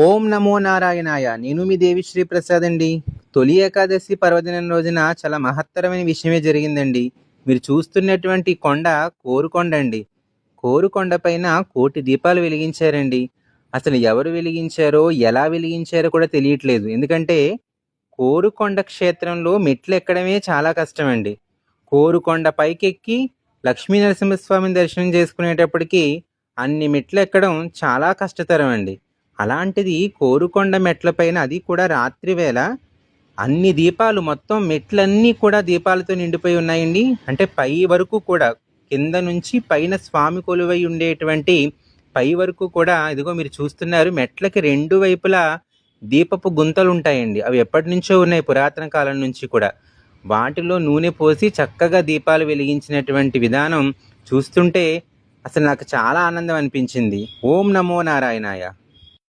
ఓం నమో నారాయణాయ. నేను మీ దేవి శ్రీ ప్రసాద్ అండి. తొలి ఏకాదశి పర్వదినం రోజున చాలా మహత్తరమైన విషయమే జరిగిందండి. మీరు చూస్తున్నటువంటి కొండ కోరుకొండ అండి కోరుకొండ పైన కోటి దీపాలు వెలిగించారండి. అసలు ఎవరు వెలిగించారో ఎలా వెలిగించారో కూడా తెలియట్లేదు. ఎందుకంటే కోరుకొండ క్షేత్రంలో మెట్లు ఎక్కడమే చాలా కష్టమండి. కోరుకొండ పైకెక్కి లక్ష్మీ నరసింహస్వామిని దర్శనం చేసుకునేటప్పటికి అన్ని మెట్లు ఎక్కడం చాలా కష్టతరం అండి అలాంటిది కోరుకొండ మెట్లపైన అది కూడా రాత్రి వేళ అన్ని దీపాలు మొత్తం మెట్లన్నీ కూడా దీపాలతో నిండిపోయి ఉన్నాయండి. అంటే పై వరకు కూడా కింద నుంచి పైన స్వామి కొలువై ఉండేటువంటి పై వరకు కూడా ఇదిగో మీరు చూస్తున్నారు మెట్లకి రెండు వైపులా దీపపు గుంతలు ఉంటాయండి. అవి ఎప్పటి నుంచో ఉన్నాయి పురాతన కాలం నుంచి కూడా. వాటిలో నూనె పోసి చక్కగా దీపాలు వెలిగించినటువంటి విధానం చూస్తుంటే అసలు నాకు చాలా ఆనందం అనిపించింది. ఓం నమో నారాయణాయ.